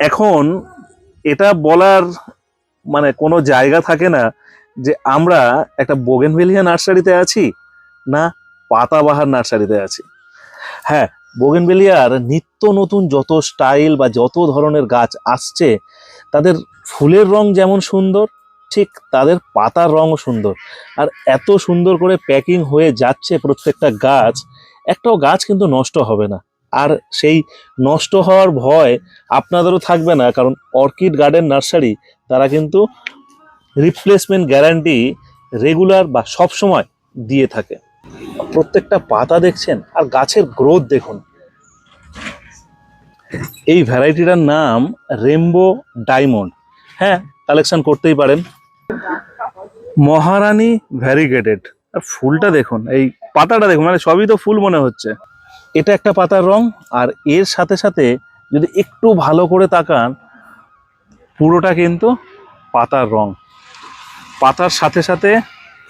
এখন এটা বলার মানে কোনো জায়গা থাকে না যে আমরা একটা বোগেনভেলিয়া নার্সারিতে আছি না পাতাবাহার নার্সারিতে আছি। হ্যাঁ বোগেনভেলিয়ার নিত্য নতুন যত স্টাইল বা যত ধরনের গাছ আসছে, তাদের ফুলের রং যেমন সুন্দর, ঠিক তাদের পাতার রঙও সুন্দর। আর এত সুন্দর করে প্যাকিং হয়ে যাচ্ছে প্রত্যেকটা গাছ, একটাও গাছ কিন্তু নষ্ট হবে না। আর সেই নষ্ট হওয়ার ভয় আপনাদেরও থাকবে না, কারণ অর্কিড গার্ডেন নার্সারি, তারা কিন্তু রিপ্লেসমেন্ট গ্যারান্টি রেগুলার বা সব সময় দিয়ে থাকে। প্রত্যেকটা পাতা দেখছেন আর গাছের গ্রোথ দেখুন। এই ভ্যারাইটিটার নাম রেমবো ডায়মন্ড। হ্যাঁ কালেকশন করতেই পারেন। মহারানী ভ্যারিগেটেড। আর ফুলটা দেখুন, এই পাতাটা দেখুন মানে সবই তো ফুল মনে হচ্ছে। এটা একটা পাতার রং, আর এর সাথে সাথে যদি একটু ভালো করে তাকান, পুরোটা কিন্তু পাতার রং। পাতার সাথে সাথে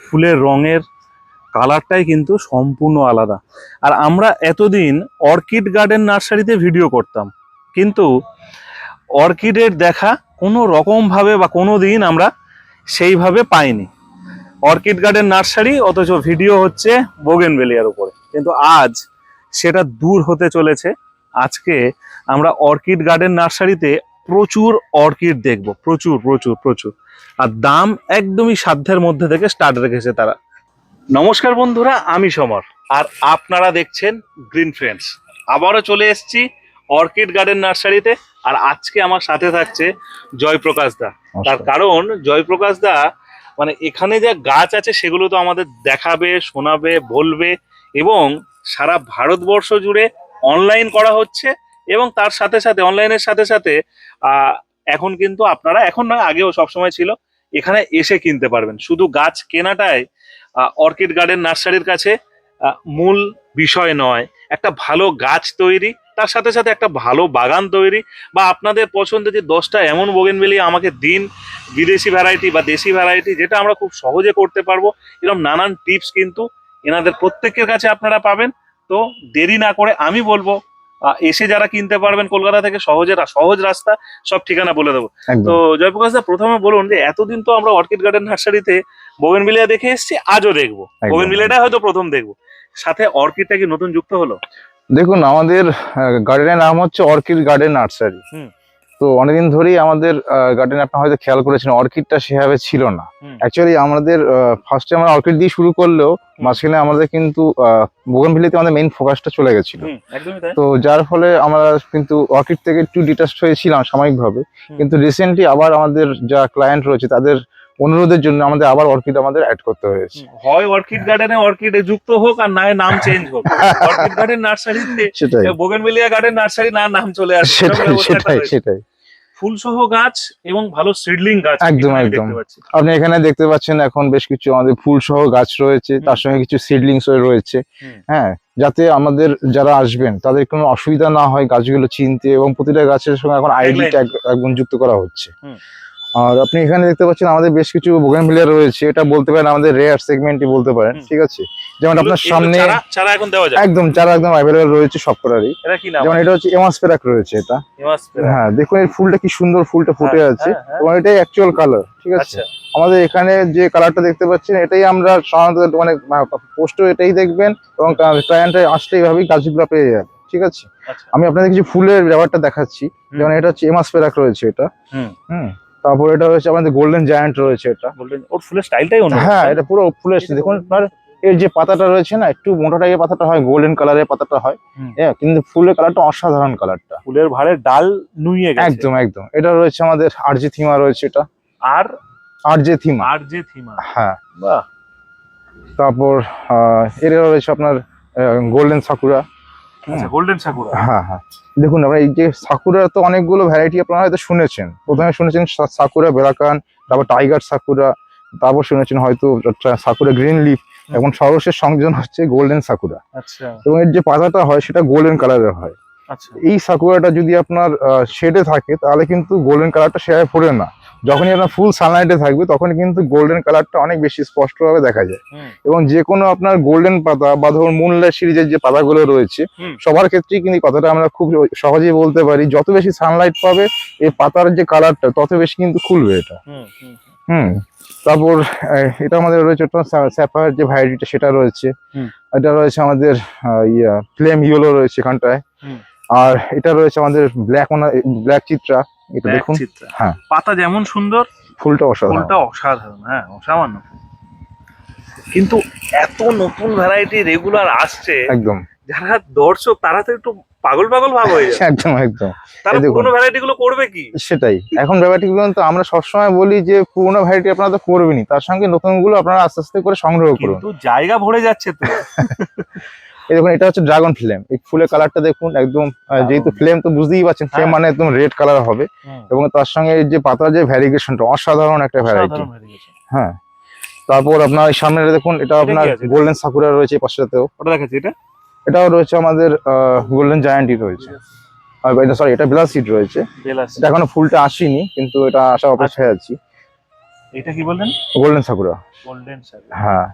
ফুলের রঙের কালারটাই কিন্তু সম্পূর্ণ আলাদা। আর আমরা এতদিন অর্কিড গার্ডেন নার্সারিতে ভিডিও করতাম, কিন্তু অর্কিডের দেখা কোনো রকমভাবে বা কোনো দিন আমরা সেইভাবে পাইনি। অর্কিড গার্ডেন নার্সারি, অথচ ভিডিও হচ্ছে বোগেনভেলিয়ার উপরে। কিন্তু আজ সেটা দূর হতে চলেছে। আজকে আমরা অর্কিড গার্ডেন নার্সারিতে প্রচুর অর্কিড দেখব। প্রচুর প্রচুর প্রচুর। আর দাম একদমই সাধ্যের মধ্যে থেকে স্টার্ট রেখেছে তারা। নমস্কার বন্ধুরা আমি সমর। আর আপনারা দেখছেন গ্রিন ফ্রেন্ডস আবারও চলে এসেছি অর্কিড গার্ডেন নার্সারিতে। আর আজকে আমার সাথে থাকছে জয়প্রকাশ দা। তার কারণ জয়প্রকাশ দা মানে এখানে যা গাছ আছে সেগুলো তো আমাদের দেখাবে শোনাবে বলবে। এবং সারা ভারতবর্ষ জুড়ে অনলাইন করা হচ্ছে এবং তার সাথে সাথে অনলাইনের সাথে সাথে এখন কিন্তু আপনারা, এখন না আগেও সবসময় ছিল, এখানে এসে কিনতে পারবেন। শুধু গাছ কেনাটাই অর্কিড গার্ডেন নার্সারির কাছে মূল বিষয় নয়। একটা ভালো গাছ তৈরি, তার সাথে সাথে একটা ভালো বাগান তৈরি বা আপনাদের পছন্দের যে দশটা এমন বোগেনভেলিয়া আমাকে দিন, বিদেশি ভ্যারাইটি বা দেশি ভ্যারাইটি যেটা আমরা খুব সহজে করতে পারব এরকম নানান টিপস কিন্তু এনাদের প্রত্যেকের কাছে আপনারা পাবেন। তো দেরি না করে আমি বলব এসে যারা কিনতে পারবেন কলকাতা থেকে সহজে সহজ রাস্তা সব ঠিকানা বলে দেবো। তো জয়প্রকাশ দা প্রথমে বলুন যে এতদিন তো আমরা অর্কিড গার্ডেন নার্সারিতে বোগেনভিলিয়া দেখে এসেছি আজও দেখব। একদম। বোগেনভিলিয়াটা হয়তো প্রথম দেখব। সাথে অর্কিডটা কি নতুন যুক্ত হলো? দেখুন আমাদের গার্ডেনের নাম হচ্ছে অর্কিড গার্ডেন নার্সারি। হুম। তো অনেকদিন ধরেই আমাদের গার্ডেন আপনার হয়তো খেয়াল করেছেন অর্কিডটা সেভাবে ছিল না। অ্যাকচুয়ালি আমাদের ফার্স্টে আমরা অর্কিড দিয়ে শুরু করলেও মাঝখানে আমাদের কিন্তু বোগনভিলিতে আমাদের মেইন ফোকাসটা চলে গেছিল। তো যার ফলে আমরা কিন্তু অর্কিড থেকে একটু ডিটাস্ট হয়েছিলাম সাময়িকভাবে। কিন্তু রিসেন্টলি আবার আমাদের যা ক্লায়েন্ট রয়েছে তাদের অনুরোধের জন্য আমাদের আবার অর্কিড আমাদের অ্যাড করতে হয়েছে। হয় অর্কিড গার্ডেনে অর্কিডে যুক্ত হোক আর নয় নাম চেঞ্জ হোক। অর্কিড গার্ডেন নার্সারিতে সেটাই। বোগেনভিলিয়া গার্ডেন নার্সারি না নাম চলে আসে। সেটাই সেটাই। সেটাই। ফুল সহ গাছ এবং ভালো সিডলিং গাছ একদম, একদম। আপনি এখানে দেখতে পাচ্ছেন এখন বেশ কিছু আমাদের ফুল সহ গাছ রয়েছে তার সঙ্গে কিছু সিডলিংস রয়েছে। হ্যাঁ যাতে আমাদের যারা আসবেন তাদের কোনো অসুবিধা না হয় গাছগুলো চিনতে এবং প্রতিটা গাছের সঙ্গে এখন আইডি। ট্যাগ একদম যুক্ত করা হচ্ছে। আর আপনি এখানে দেখতে পাচ্ছেন আমাদের বেশ কিছু বোগেনভিলিয়া রয়েছে। এটা বলতে পারেন আমাদের রেয়ার সেগমেন্টই বলতে পারেন ঠিক আছে? যেমন আপনার সামনে চারা- এখন দেওয়া যায় একদম চারা একদম অ্যাভেলেবেল রয়েছে সব কটারই এটা কি নাম? যেমন এটা হচ্ছে এমাসপেরাক রয়েছে এটা। হেমাস্পেরা। হ্যাঁ দেখুন এই ফুলটা কি সুন্দর ফুলটা ফুটে হ্যাঁ, আছে। হ্যাঁ, হ্যাঁ। এবং এটাই অ্যাকচুয়াল কালার ঠিক আছে? আচ্ছা। আমাদের এখানে যে কালারটা দেখতে পাচ্ছেন এটাই আমরা সাধারণত মানে পোস্টও এটাই দেখবেন এবং ক্লায়েন্টে আসলে এইভাবেই গাছগুলো পেয়ে যাবে ঠিক আছে? আচ্ছা। আমি আপনাদের কিছু ফুলের ব্যাপারটা দেখাচ্ছি। যেমন এটা হচ্ছে এমাস পেরাক রয়েছে এটা। হুম। হুম। তারপর এটা রয়েছে আমাদের গোল্ডেন জায়ান্ট রয়েছে এটা। গোল্ডেন ওর ফুলের স্টাইলটাই অন্য। হ্যাঁ এটা পুরো ফুলের দেখুন আপনার এর যে পাতাটা রয়েছে না একটু মোটা টাইপের পাতাটা হয় গোল্ডেন কালারের পাতাটা হয়। হ্যাঁ কিন্তু ফুলের কালারটা অসাধারণ কালারটা ফুলের ভাড়ে ডাল নুইয়ে গেছে। একদম একদম। এটা রয়েছে আমাদের আরজি থিমা রয়েছে এটা। আর? আরজে থিমা আর যে থিমা হ্যাঁ। বাহ। তারপর এর রয়েছে আপনার গোল্ডেন সাকুরা আচ্ছা গোল্ডেন সাকুরা হ্যাঁ হ্যাঁ। দেখুন আমরা এই যে সাকুরা তো অনেকগুলো ভ্যারাইটি আপনারা হয়তো শুনেছেন। প্রথমে শুনেছেন সাকুরা বেলাকান তারপর টাইগার সাকুরা তারপর শুনেছেন হয়তো সাকুরা গ্রিন লিফ এখন সর্বশেষ সংযোজন হচ্ছে গোল্ডেন সাকুরা আচ্ছা। এবং এর যে পাতাটা হয় সেটা গোল্ডেন কালারের হয়। আচ্ছা। এই সাকুরাটা যদি আপনার শেডে থাকে তাহলে কিন্তু গোল্ডেন কালারটা সেভাবে ফোরে না। যখনই আপনার ফুল সানলাইটে থাকবে তখন কিন্তু গোল্ডেন কালারটা অনেক বেশি স্পষ্টভাবে দেখা যায়। এবং যে কোনো আপনার গোল্ডেন পাতা বা ধরুন মুনলাইট সিরিজের যে পাতাগুলো রয়েছে সবার ক্ষেত্রেই কিন্তু কথাটা আমরা খুব সহজেই বলতে পারি যত বেশি সানলাইট পাবে এই পাতার যে কালারটা তত বেশি কিন্তু খুলবে এটা। হুম, তারপর এটা আমাদের রয়েছে স্যাফার যে ভ্যারাইটিটা সেটা রয়েছে। এটা রয়েছে আমাদের ইয়া ফ্লেম ইয়েলো রয়েছে এখানটায়। আর এটা রয়েছে আমাদের ব্ল্যাক ব্ল্যাক চিত্রা। এটা দেখুন। হ্যাঁ। পাতা যেমন সুন্দর ফুলটা অসাধারণ। ফুলটা অসাধারণ হ্যাঁ অসামান্য। কিন্তু এত নতুন ভ্যারাইটি রেগুলার আসছে একদম। যারা দর্শক তারা তো একটু পাগল পাগল ভাব হয়ে যায় একদম একদম। তারা। পুরোনো ভ্যারাইটি গুলো করবে কি? সেটাই। এখন ভ্যারাইটি গুলো তো আমরা সবসময় বলি যে পুরোনো ভ্যারাইটি আপনারা তো করবেনই। তার সঙ্গে নতুনগুলো আপনারা আস্তে আস্তে করে সংগ্রহ করুন। কিন্তু জায়গা ভরে যাচ্ছে তো। এই দেখুন এটা হচ্ছে ড্রাগন ফ্লেম এই ফুলের কালারটা দেখুন একদম যেহেতু ফ্লেম তো বুঝতেই পারছেন ফ্লেম হ্যাঁ। মানে একদম রেড কালার হবে। এবং তার সঙ্গে এই যে পাতার যে ভ্যারিগেশনটা অসাধারণ একটা ভ্যারাইটি হ্যাঁ। তারপর আপনার সামনে দেখুন এটা আপনার গোল্ডেন সাকুরা রয়েছে পাশটাতেও। ওটা দেখাচ্ছি এটা? এটাও রয়েছে আমাদের গোল্ডেন জায়ান্টই রয়েছে। আর এটা সরি এটা ব্লাস সিট রয়েছে। এটা এখনও ফুলটা আসেনি কিন্তু এটা আসা অপেক্ষায় আছি। এটা কি বললেন? গোল্ডেন সাকুরা গোল্ডেন সাকুরা হ্যাঁ।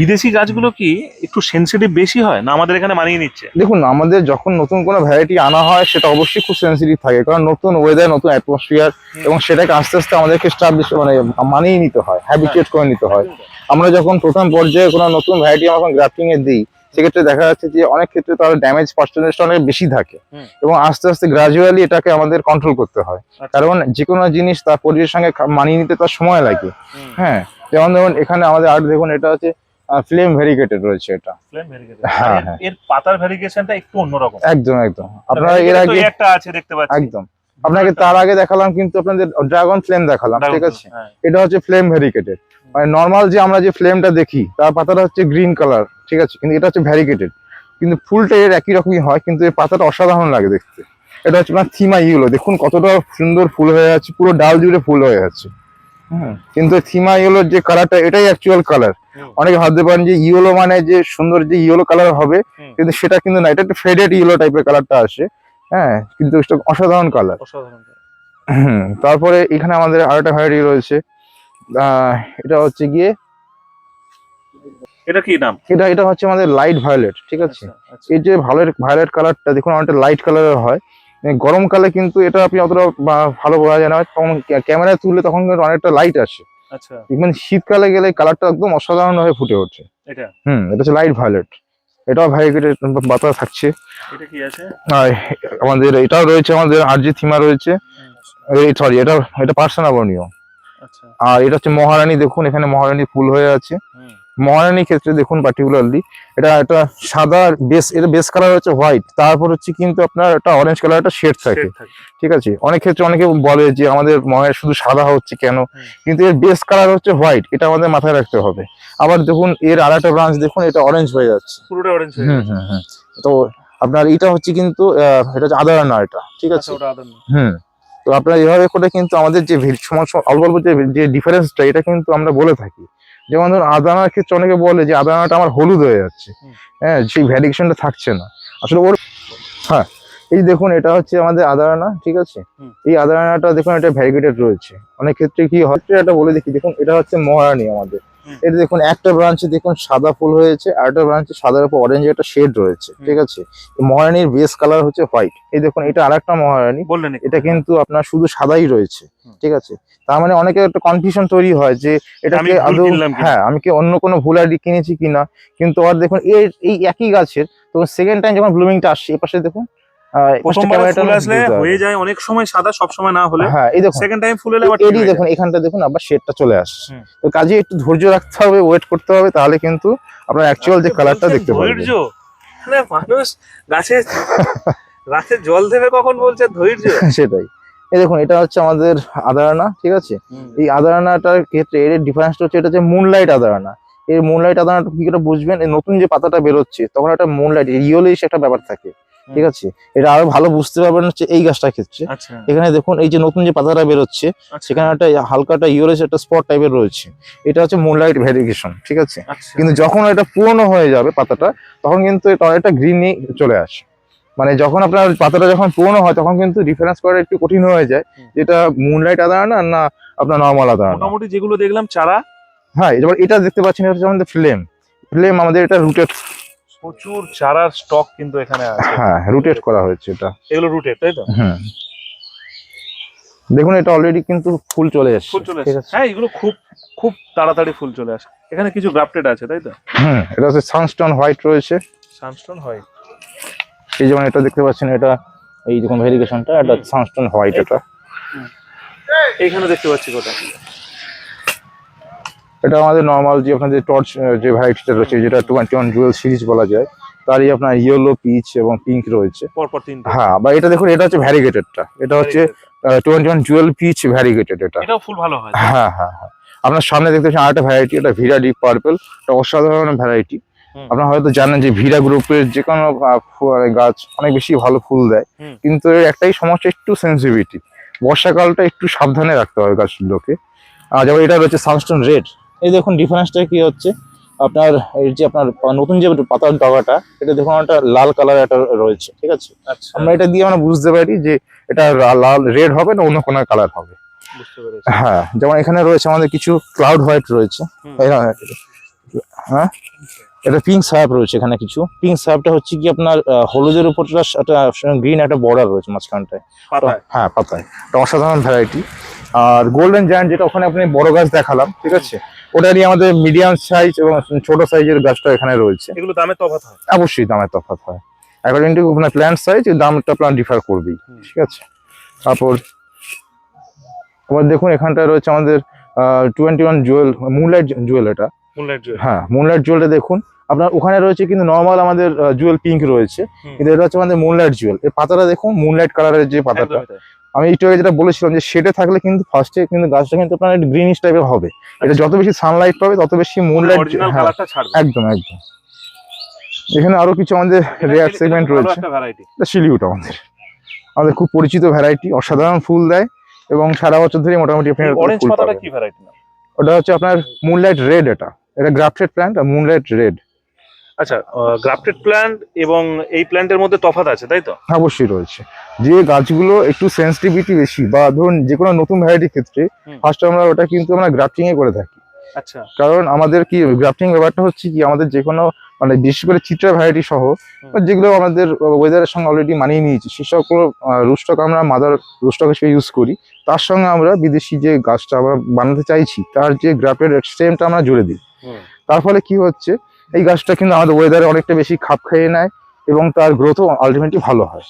বিদেশি গাছগুলো কি একটু সেনসিটিভ বেশি হয় না আমাদের এখানে মানিয়ে নিচ্ছে? দেখুন আমাদের যখন নতুন কোনো ভ্যারাইটি আনা হয় সেটা অবশ্যই খুব সেন্সিটিভ থাকে। কারণ নতুন ওয়েদার নতুন অ্যাটমসফিয়ার এবং সেটাকে আস্তে আস্তে আমাদেরকে স্টাবলিশ মানে মানিয়ে নিতে হয় হ্যাবিচুয়েট করে নিতে হয়। আমরা যখন প্রথম পর্যায়ে কোনো নতুন ভ্যারাইটি আমরা গ্রাফটিং এ দিই সেক্ষেত্রে দেখা যাচ্ছে যে অনেক ক্ষেত্রে তার ড্যামেজ পার্সেন্টেজটা অনেক বেশি থাকে এবং আস্তে আস্তে গ্রাজুয়ালি এটাকে আমাদের কন্ট্রোল করতে হয়। আচ্ছা। কারণ যে কোনো জিনিস তার পরিবেশের সঙ্গে মানিয়ে নিতে তার সময় লাগে। হ্যাঁ যেমন ধরুন এখানে আমাদের আর দেখুন এটা হচ্ছে ফ্লেম ভেরিগেটেড রয়েছে এটা। Variegated। হ্যাঁ, এর- হ্যাঁ। পাতার ভ্যারিগেশনটা একটু অন্যরকম। একদম একদম। আপনারা এর আগে একটা আছে দেখতে পাচ্ছি। একদম। আপনাকে তার আগে দেখালাম কিন্তু আপনাদের ড্রাগন ফ্লেম দেখালাম ঠিক আছে? হ্যাঁ। এটা হচ্ছে ফ্লেম ভ্যারিকেটেড মানে নর্মাল যে আমরা যে ফ্লেমটা দেখি তার পাতাটা হচ্ছে গ্রিন কালার ঠিক আছে? কিন্তু এটা হচ্ছে ভ্যারিকেটেড কিন্তু ফুলটা এর একই রকমই হয় কিন্তু এর পাতাটা অসাধারণ লাগে দেখতে। এটা হচ্ছে আপনার থিমা ইউলো। দেখুন কতটা সুন্দর ফুল হয়ে আছে পুরো ডাল জুড়ে ফুল হয়ে আছে। কিন্তু থিমা ইয়েলোর যে কালারটা এটাই অ্যাকচুয়াল কালার অনেকে ভাবতে পারেন যে ইয়েলো মানে যে সুন্দর যে ইয়েলো কালার হবে কিন্তু সেটা কিন্তু না এটা একটা ফেডেড ইয়েলো টাইপের কালারটা আসে। হ্যাঁ কিন্তু এটা অসাধারণ কালার হুম, তারপরে এখানে আমাদের আর একটা ভ্যারাইটি রয়েছে এটা হচ্ছে গিয়ে এটা কি নাম? এটা এটা হচ্ছে আমাদের লাইট ভায়োলেট ঠিক আছে? আচ্ছা, আচ্ছা। এই যে ভায়োলেট ভায়োলেট কালারটা দেখুন অনেকটা লাইট কালারের হয়। গরমকালে কিন্তু এটা আপনি অতটা ভালো বোঝা যায় না। তখন ক্যামেরায় তুললে তখন কিন্তু অনেকটা লাইট আসে। আচ্ছা। দেখবেন শীতকালে গেলে কালারটা একদম অসাধারণ ভাবে ফুটে ওঠে। এটা? হুম এটা হচ্ছে লাইট ভায়োলেট এটাও ভ্যারিগেটেড পাতা থাকছে। এটা কি আছে? আর আমাদের এটাও রয়েছে আমাদের আর যে থিমা রয়েছে এই সরি এটা এটা পার্সোনা বর্ণীয় আচ্ছা। আর এটা হচ্ছে মহারানী দেখুন এখানে মহারানী ফুল হয়ে আছে। মহারানীর ক্ষেত্রে দেখুন পার্টিকুলারলি এটা একটা সাদা বেস এটা বেস কালার হচ্ছে হোয়াইট তারপর হচ্ছে কিন্তু আপনার একটা অরেঞ্জ কালার একটা শেড থাকে। ঠিক আছে? অনেক ক্ষেত্রে অনেকে বলে যে আমাদের মহের শুধু সাদা হচ্ছে কেন? কিন্তু এর বেস কালার হচ্ছে হোয়াইট এটা আমাদের মাথায় রাখতে হবে। আবার দেখুন এর আর একটা ব্রাঞ্চ দেখুন এটা অরেঞ্জ হয়ে যাচ্ছে। পুরোটা অরেঞ্জ হয়ে হুম তো আপনার এটা হচ্ছে কিন্তু এটা হচ্ছে আদারানা এটা ঠিক আছে? আচ্ছা আদার না। হুম। তো আপনারা এইভাবে করে কিন্তু আমাদের যে ভি- সম- সম- অল্প অল্প যে ডিফারেন্সটা এটা কিন্তু আমরা বলে থাকি। যেমন ধরুন আদানার ক্ষেত্রে অনেকে বলে যে আদানাটা আমার হলুদ হয়ে যাচ্ছে। হ্যাঁ সেই ভ্যারিয়েশনটা থাকছে না। আসলে ওর হ্যাঁ এই দেখুন এটা হচ্ছে আমাদের আদারানা ঠিক আছে। এই আদারানাটা দেখুন এটা ভ্যারিগেটেড রয়েছে। অনেক ক্ষেত্রে কি হয় এটা বলে দেখি দেখুন এটা হচ্ছে মহারানী আমাদের। এটা দেখুন একটা ব্রাঞ্চে দেখুন সাদা ফুল হয়েছে আর একটা ব্রাঞ্চে সাদার উপর অরেঞ্জ একটা শেড রয়েছে ঠিক আছে? মহারানীর বেস কালার হচ্ছে হোয়াইট এই দেখুন এটা আরেকটা মহারানী। বললেন এটা কিন্তু আপনার শুধু সাদাই রয়েছে ঠিক আছে? তার মানে অনেকে একটা কনফিউশন তৈরি হয় যে এটাকে আদৌ হ্যাঁ আমি কি অন্য কোনো ভুল আইডি কিনেছি কিনা? কিন্তু আর দেখুন এই এই একই গাছের তো সেকেন্ড টাইম যখন ব্লুমিংটা আসছে এই পাশে দেখুন প্রথমবার ফুল আসলে হয়ে যায় অনেক সময় সাদা সব সময় না হলে। হ্যাঁ এই দেখুন সেকেন্ড টাইম ফুল এলে আবার এরই দেখুন এখানটা দেখুন আবার শেডটা চলে আসছে। তো কাজে একটু ধৈর্য রাখতে হবে ওয়েট করতে হবে তাহলে কিন্তু আপনার অ্যাকচুয়াল যে কালারটা দেখতে পারবেন। ধৈর্য। মানে মানুষ গাছে গাছে জল দেবে কখন বলছে ধৈর্য? সেটাই। এই দেখুন এটা হচ্ছে আমাদের আদারানা ঠিক আছে? এই আদারানাটার ক্ষেত্রে এর ডিফারেন্সটা হচ্ছে এটা হচ্ছে মুনলাইট আদারানা এর মুনলাইট আদারানাটা কি করে বুঝবেন? নতুন যে পাতাটা বেরোচ্ছে তখন একটা মুনলাইট রিয়েলিশ একটা ব্যাপার থাকে। ঠিক আছে? এটা আরও ভালো বুঝতে পারবেন হচ্ছে এই গাছটার ক্ষেত্রে। আচ্ছা। এখানে দেখুন এই যে নতুন যে পাতাটা বেরোচ্ছে আচ্ছা, সেখানে একটা হালকাটা ইউরেস একটা স্পট টাইপের রয়েছে। এটা হচ্ছে মুনলাইট ভেরিগেশন ঠিক আছে? আচ্ছা। কিন্তু যখন এটা পুরনো হয়ে যাবে পাতাটা তখন কিন্তু এটা অনেকটা গ্রিনই চলে আসে। মানে যখন আপনার পাতাটা যখন পুরনো হয় তখন কিন্তু ডিফারেন্স করা একটু কঠিন হয়ে যায় যেটা মুনলাইট আদারানা না না আপনার নর্মাল আদা মোটামুটি যেগুলো দেখলাম চারা? হ্যাঁ এবার এটা দেখতে পাচ্ছেন এটা হচ্ছে আমাদের ফ্লেম ফ্লেম আমাদের এটা রুটেড প্রচুর চারার স্টক কিন্তু এখানে আছে। হ্যাঁ রুটেড করা হয়েছে এটা। এগুলো রুটেড তাই তো? হুম। দেখুন এটা অলরেডি কিন্তু ফুল চলে এসেছে। ফুল চলে ঠিক আসে আছে। হ্যাঁ এগুলো খুব খুব তাড়াতাড়ি ফুল চলে আসে। এখানে কিছু গ্রাফটেড আছে তাই তো? হুম এটা হচ্ছে সানস্টোন হোয়াইট রয়েছে। সানস্টোন হোয়াইট এই যেমন এটা দেখতে পাচ্ছেন এটা এই দেখুন ভেরিগেশনটা এটা। সানস্টোন হোয়াইট এটা। এইখানে দেখতে পাচ্ছি কোটা এটা আমাদের নর্মাল যে আপনাদের টর্চ যে ভ্যারাইটিটা রয়েছে যেটা টোয়েন্টি ওয়ান জুয়েল সিরিজ বলা যায় তারই আপনার ইয়েলো পিচ এবং পিঙ্ক রয়েছে। হ্যাঁ বা এটা দেখুন এটা হচ্ছে ভ্যারিগেটেডটা এটা হচ্ছে twenty one jewel peach variegated এটা। ফুল ভালো হয়। হ্যাঁ হ্যাঁ হ্যাঁ। আপনার সামনে দেখতে পাচ্ছেন আরেকটা ভ্যারাইটি এটা ভিরা ডিপ পার্পল এটা অসাধারণ ভ্যারাইটি। আপনারা হয়তো জানেন যে ভিরা গ্রুপের যে কোনো গাছ অনেক বেশি ভালো ফুল দেয় কিন্তু এর একটাই সমস্যা একটু সেন্সিটিভিটি বর্ষাকালটা একটু সাবধানে রাখতে হবে গাছগুলোকে। আর যেমন এটা রয়েছে সানস্টোন রেড এই দেখুন ডিফারেন্সটা কি হচ্ছে? আপনার এই যে আপনার নতুন যে পাতার ডগাটা এটা দেখুন একটা লাল কালার একটা রয়েছে ঠিক আছে? আচ্ছা। আমরা এটা দিয়ে আমরা বুঝতে পারি যে এটা লাল রেড হবে না অন্য কোনো কালার হবে। হ্যাঁ যেমন এখানে রয়েছে আমাদের কিছু ক্লাউড হোয়াইট রয়েছে। এই না, হ্যাঁ? এটা পিঙ্ক সাপ রয়েছে এখানে কিছু। পিঙ্ক সাপটা হচ্ছে কি আপনার হলুদের উপর একটা গ্রিন একটা বর্ডার রয়েছে মাঝখানটায়। হ্যাঁ পাতায়। এটা অসাধারণ ভ্যারাইটি আর গোল্ডেন জায়ান্ট যেটা ওখানে আপনি বড় গাছ দেখালাম ঠিক আছে? ওটারই আমাদের মিডিয়াম সাইজ এবং ছোট সাইজের গাছটা এখানে রয়েছে। এগুলো দামে তফাৎ হয়? অবশ্যই দামের তফাৎ হয়। অ্যাকর্ডিং টু আপনার প্ল্যান্ট সাইজ দামটা আপনার ডিফার করবেই ঠিক আছে? তারপর আবার দেখুন এখানটা রয়েছে আমাদের twenty one jewel moonlight jewel এটা। হ্যাঁ মুনলাইট জুয়েলটা দেখুন। আপনার ওখানে রয়েছে কিন্তু নর্মাল আমাদের জুয়েল পিঙ্ক রয়েছে। কিন্তু এটা হচ্ছে আমাদের মুনলাইট জুয়েল এর পাতাটা দেখুন মুনলাইট কালারের যে পাতাটা। আমি একটু আগে যেটা বলেছিলাম যে শেডে থাকলে কিন্তু ফার্স্টে কিন্তু গাছটা কিন্তু আপনার গ্রিনিশ টাইপের হবে। এটা যত বেশি সানলাইট পাবে তত বেশি মুনলাইট অরিজিনাল হ্যাঁ একদম একদম। এখানে আরও কিছু আমাদের রেয়ার সেগমেন্ট রয়েছে। এটা শিলিউট আমাদের আমাদের খুব পরিচিত ভ্যারাইটি অসাধারণ ফুল দেয় এবং সারা বছর ধরে মোটামুটি আপনি অরেঞ্জ পাতাটা কি ভ্যারাইটি ওটা হচ্ছে আপনার মুনলাইট রেড এটা। এটা গ্রাফটেড প্ল্যান্ট আর মুনলাইট রেড আচ্ছা গ্রাফটেড প্ল্যান্ট এবং এই প্ল্যান্টের মধ্যে তফাৎ আছে তাই তো? অবশ্যই রয়েছে। যে গাছগুলো একটু সেন্সিটিভিটি বেশি বা ধরুন যে কোনো নতুন ভ্যারাইটির ক্ষেত্রে ফার্স্ট আমরা ওটা কিন্তু আমরা গ্রাফটিং এ করে থাকি। আচ্ছা। কারণ আমাদের কি গ্রাফটিং ব্যাপারটা হচ্ছে কি আমাদের যে কোনো মানে বিশেষ করে চিত্রা ভ্যারাইটি সহ যেগুলো আমাদের ওয়েদারের সঙ্গে অলরেডি মানিয়ে নিয়েছি সে সকল রুস্টক আমরা মাদার রুস্টক হিসেবে ইউজ করি। তার সঙ্গে আমরা বিদেশি যে গাছটা আমরা বানাতে চাইছি তার যে গ্রাফের সেমটা আমরা জুড়ে দিই। তার ফলে কি হচ্ছে এই গাছটা কিন্তু আমাদের ওয়েদারে অনেকটা বেশি খাপ খাইয়ে নেয় এবং তার গ্রোথও আলটিমেটলি ভালো হয়।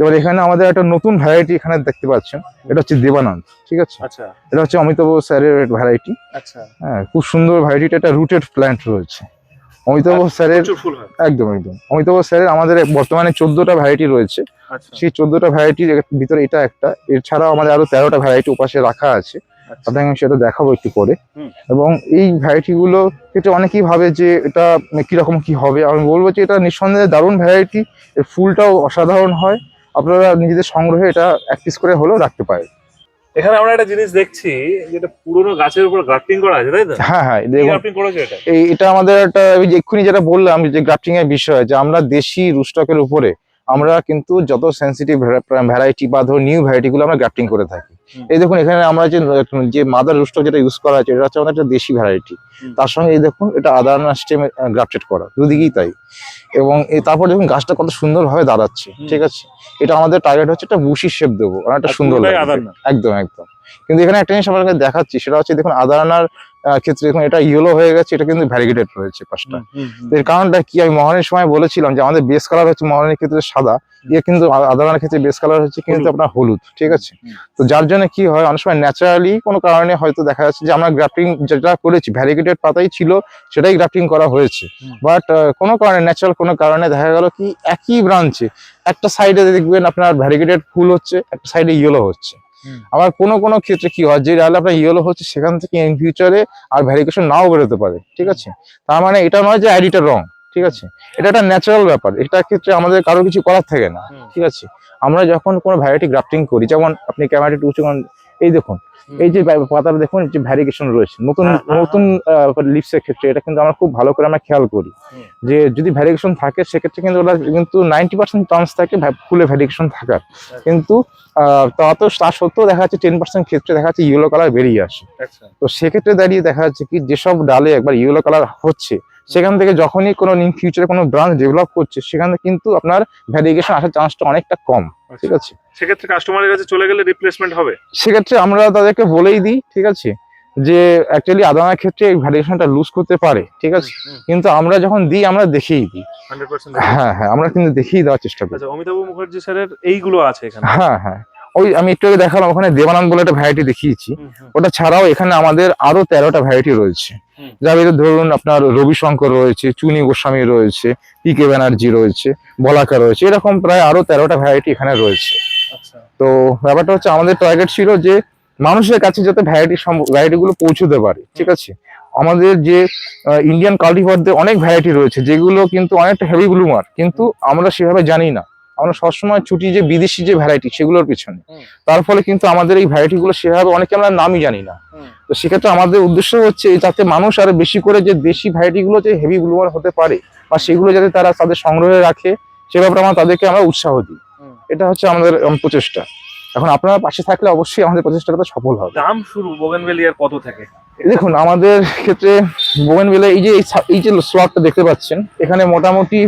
এবার এখানে আমাদের একটা নতুন ভ্যারাইটি এখানে দেখতে পাচ্ছেন এটা হচ্ছে দেবানন্দ ঠিক আছে? আচ্ছা। এটা হচ্ছে অমিতাভ স্যারের ভ্যারাইটি আচ্ছা। হ্যাঁ খুব সুন্দর ভ্যারাইটিটা একটা রুটেড প্ল্যান্ট রয়েছে। অমিতাভ স্যারের একদম একদম। অমিতাভ স্যারের আমাদের বর্তমানে চোদ্দটা ভ্যারাইটি রয়েছে। আচ্ছা। সেই চোদ্দটা ভ্যারাইটির ভিতরে এটা একটা। এছাড়াও আমাদের আরও তেরোটা ভ্যারাইটি ওপাশে রাখা আছে। আপনাকে আমি সেটা দেখাবো একটু পরে। এবং এই ভ্যারাইটি গুলো ক্ষেত্রে অনেকেই ভাবে যে এটা কীরকম কি হবে। আমি বলব যে এটা নিঃসন্দেহে দারুণ ভ্যারাইটি এর ফুলটাও অসাধারণ হয়। আপনারা নিজেদের সংগ্রহে এটা এক পিস করে হলেও রাখতে পারেন। এখানে আমরা একটা জিনিস দেখছি যেটা পুরোনো গাছের উপর গ্রাফটিং করা আছে তাই তো? হ্যাঁ হ্যাঁ দেখুন। গ্রাফটিং করেছে এটা? এই এটা আমাদের একটা ওই এক্ষুনি যেটা বললাম যে গ্রাফটিং এর বিষয় যে আমরা দেশি রুস্টকের উপরে আমরা কিন্তু যত সেন্সিটিভ ভ্যারাইটি বা ধরো নিউ ভ্যারাইটি গুলো আমরা গ্রাফটিং করে থাকি। এই দেখুন এখানে আমরা যে যে মাদার রুস্টক যেটা ইউজ করা আছে এটা হচ্ছে আমাদের একটা দেশি ভ্যারাইটি তার সঙ্গে এই দেখুন এটা আদানা স্টেম গ্রাফটেড করা দুদিকেই তাই। এবং এই তারপর দেখুন গাছটা কত সুন্দরভাবে দাঁড়াচ্ছে ঠিক আছে? এটা আমাদের টার্গেট হচ্ছে একটা বুশি শেপ দেবো অনেকটা সুন্দর একদম একদম। কিন্তু এখানে একটা জিনিস আপনাকে দেখাচ্ছি সেটা হচ্ছে দেখুন আদারনার ক্ষেত্রে দেখুন এটা ইয়েলো হয়ে গেছে এটা কিন্তু ভ্যারিগেটেড রয়েছে পাশটা। এর কারণটা কি? আমি মহানের সময় বলেছিলাম যে আমাদের বেস কালার হচ্ছে মহানের ক্ষেত্রে সাদা ইয়ে কিন্তু আ- আদারনার ক্ষেত্রে বেস কালার হচ্ছে কিন্তু আপনার হলুদ ঠিক আছে? তো যার জন্য কি হয় অনেক সময় ন্যাচারালি কোনো কারণে হয়তো দেখা যাচ্ছে যে আমরা গ্রাফটিং যেটা করেছি ভ্যারিগেটেড পাতাই ছিল সেটাই গ্রাফটিং করা হয়েছে। বাট কোনো কারণে ন্যাচারাল কোনো কারণে দেখা গেল কি একই ব্রাঞ্চে একটা সাইডে দেখবেন আপনার ভ্যারিগেটেড ফুল হচ্ছে একটা সাইডে ইয়েলো হচ্ছে। আবার কোনো কোনো ক্ষেত্রে কি হয় যে ডাল আপনার ইয়েলো হচ্ছে সেখান থেকে ইন ফিউচারে আর ভ্যারিকেশন নাও বেরোতে পারে ঠিক আছে? তার মানে এটা নয় যে আইডিটা রং ঠিক আছে? এটা একটা ন্যাচারাল ব্যাপার এটা ক্ষেত্রে আমাদের কারও কিছু করার থাকে না ঠিক আছে? আমরা যখন কোনো ভ্যারাইটি গ্রাফটিং করি যেমন আপনি ক্যামেরাটি টু এই দেখুন এই যে পাতাটা দেখুন যে ভ্যারিগেশন রয়েছে। নতুন হ্যাঁ, হ্যাঁ, নতুন লিপসের ক্ষেত্রে এটা কিন্তু আমরা খুব ভালো করে আমরা খেয়াল করি। যে যদি ভ্যারিগেশন থাকে সেক্ষেত্রে কিন্তু ওটা কিন্তু নাইনটি পার্সেন্ট চান্স থাকে ফুলে ভ্যারিগেশন থাকার। কিন্তু আহ, তা তো তা সত্ত্বেও দেখা যাচ্ছে টেন পার্সেন্ট ক্ষেত্রে দেখা যাচ্ছে ইয়েলো কালার বেরিয়ে আসে। আচ্ছা। তো সেক্ষেত্রে দাঁড়িয়ে দেখা যাচ্ছে কি যেসব ডালে একবার ইয়েলো কালার হচ্ছে সেখান থেকে যখনই কোনো ইন ফিউচারে কোনো ব্রাঞ্চ ডেভেলপ করছে সেখানে কিন্তু আপনার ভ্যারিগেশন আসার চান্সটা অনেকটা কম ঠিক আছে? সেক্ষেত্রে কাস্টমারের কাছে চলে গেলে রিপ্লেসমেন্ট হবে? সেক্ষেত্রে আমরা তাদেরকে বলেই দিই ঠিক আছে? যে অ্যাকচুয়ালি আদানার ক্ষেত্রে এই ভ্যারিয়েশনটা লুজ করতে পারে ঠিক আছে? কিন্তু আমরা যখন দিই আমরা দেখেই দিই। হ্যাঁ হ্যাঁ আমরা কিন্তু দেখিয়ে দেওয়ার চেষ্টা করি। আচ্ছা অমিতাভ মুখার্জি স্যারের এইগুলো আছে এখানে? হ্যাঁ হ্যাঁ। ওই আমি একটু আগে দেখালাম ওখানে দেবানন্দ বলে একটা ভ্যারাইটি দেখিয়েছি। ওটা ছাড়াও এখানে আমাদের আরও তেরোটা ভ্যারাইটি রয়েছে। ভিতরে ধরুন আপনার রবিশঙ্কর রয়েছে চুনি গোস্বামী রয়েছে পি কে ব্যানার্জি রয়েছে বলাকা রয়েছে এরকম প্রায় আরও তেরোটা ভ্যারাইটি এখানে রয়েছে। আচ্ছা। তো ব্যাপারটা হচ্ছে আমাদের টার্গেট ছিল যে মানুষের কাছে যাতে ভ্যারাইটি ভ্যারাইটি গুলো পৌঁছতে পারে ঠিক আছে? আমাদের যে ইন্ডিয়ান কাল্টিভারদের অনেক ভ্যারাইটি রয়েছে যেগুলো কিন্তু অনেকটা হেভি ব্লুমার কিন্তু আমরা সেভাবে জানি না। আমরা সবসময় ছুটি যে বিদেশি যে ভ্যারাইটি সেগুলোর পিছনে। তার ফলে কিন্তু আমাদের এই ভ্যারাইটি গুলো সেভাবে অনেকে আমরা নামই জানি না। তো সেক্ষেত্রে আমাদের উদ্দেশ্য হচ্ছে যাতে মানুষ আরও বেশি করে যে দেশি ভ্যারাইটি গুলো যে হেভি ব্লুমার হতে পারে বা সেগুলো যাতে তারা তাদের সংগ্রহে রাখে সে ব্যাপারে আমরা তাদেরকে আমরা উৎসাহ দিই। এটা হচ্ছে আমাদের প্রচেষ্টা। এখন আপনারা পাশে থাকলে অবশ্যই আমাদের প্রচেষ্টাটা সফল হবে। দাম শুরু বোগেনভেলিয়ার কত থেকে? দেখুন আমাদের ক্ষেত্রে বোগেনভিলে এই যে এই যে স্লটটা দেখতে পাচ্ছেন এখানে মোটামুটি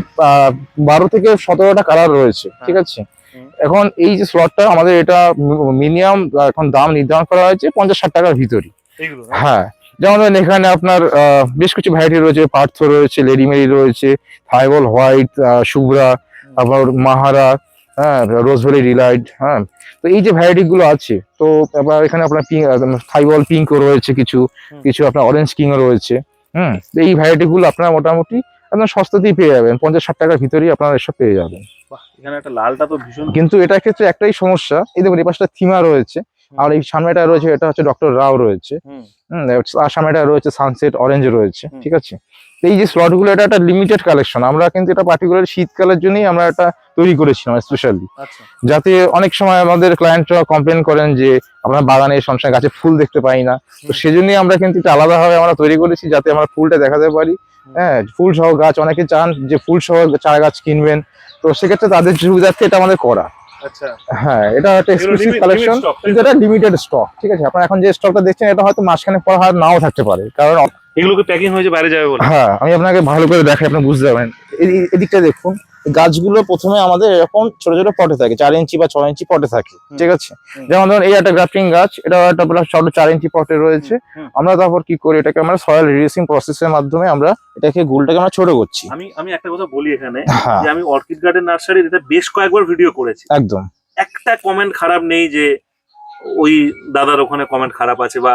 বারো থেকে সতেরোটা কালার রয়েছে ঠিক আছে? এখন এই যে স্লটটা আমাদের এটা মিনিমাম এখন দাম নির্ধারণ করা হয়েছে পঞ্চাশ ষাট টাকার ভিতরই। এইগুলো হ্যাঁ? যেমন ধরেন এখানে আপনার বেশ কিছু ভ্যারাইটি রয়েছে পার্থ রয়েছে লেডিমেরি রয়েছে থাইবল হোয়াইট শুভ্রা তারপর মাহারা হ্যাঁ রোজভেলি রিলাইট হ্যাঁ। তো এই যে ভ্যারাইটি গুলো আছে তো আবার এখানে আপনার থাইবল পিঙ্কও রয়েছে কিছু কিছু আপনার অরেঞ্জ কিংও রয়েছে হুম। তো এই ভ্যারাইটি গুলো আপনারা মোটামুটি আপনার সস্তাতেই পেয়ে যাবেন পঞ্চাশ ষাট টাকার ভিতরেই আপনারা এসব পেয়ে যাবেন। এখানে একটা লালটা তো ভীষণ। কিন্তু এটার ক্ষেত্রে একটাই সমস্যা এই দেখুন এই পাশটা থিমা রয়েছে আর এই সামনেটা রয়েছে এটা হচ্ছে ডক্টর রাও রয়েছে। আর সামনেটা রয়েছে সানসেট অরেঞ্জ রয়েছে ঠিক আছে? এই যে স্লটগুলো এটা একটা লিমিটেড কালেকশন আমরা কিন্তু এটা পার্টিকুলার শীতকালের জন্যই আমরা এটা তৈরি করেছিলাম স্পেশালি আচ্ছা। যাতে অনেক সময় আমাদের ক্লায়েন্টরা কমপ্লেন করেন যে আপনার বাগানে সবসময় গাছে ফুল দেখতে পাই না। তো সেজন্যই আমরা কিন্তু এটা আলাদাভাবে আমরা তৈরি করেছি যাতে আমরা ফুলটা দেখাতে পারি। হ্যাঁ ফুল সহ গাছ অনেকে চান যে ফুল সহ চারা গাছ কিনবেন। তো সেক্ষেত্রে তাদের সুবিধার্থে এটা আমাদের করা। হ্যাঁ এটা একটা এক্সক্লুসিভ কালেকশন limit stock, তাই তো? কিন্তু এটা লিমিটেড স্টক ঠিক আছে? আপনার এখন যে স্টকটা দেখছেন এটা হয়তো মাসখানে পর আর নাও থাকতে পারে। কারণ এগুলোকে প্যাকিং হয়েছে বাইরে যাবে বলে? হ্যাঁ আমি আপনাকে ভালো করে দেখাই আপনি বুঝতে পারবেন। এদিকটা দেখুন। গাছগুলো প্রথমে আমাদের এরকম ছোট ছোট পটে থাকে চার ইঞ্চি বা ছয় ইঞ্চি পটে থাকে ঠিক আছে? যেমন ধরুন এই একটা গ্রাফটিং গাছ এটা একটা ছোট চার ইঞ্চি পটে রয়েছে। আমরা তারপর কি করি এটাকে আমরা সয়েল রিডিউসিং প্রসেসের মাধ্যমে আমরা এটাকে গুলটাকে আমরা ছোট করছি। আমি আমি একটা কথা বলি এখানে হ্যাঁ। যে আমি অর্কিড গার্ডেন নার্সারির এটা বেশ কয়েকবার ভিডিও করেছি। একদম। একটা কমেন্ট খারাপ নেই যে ওই দাদার ওখানে কমেন্ট খারাপ আছে বা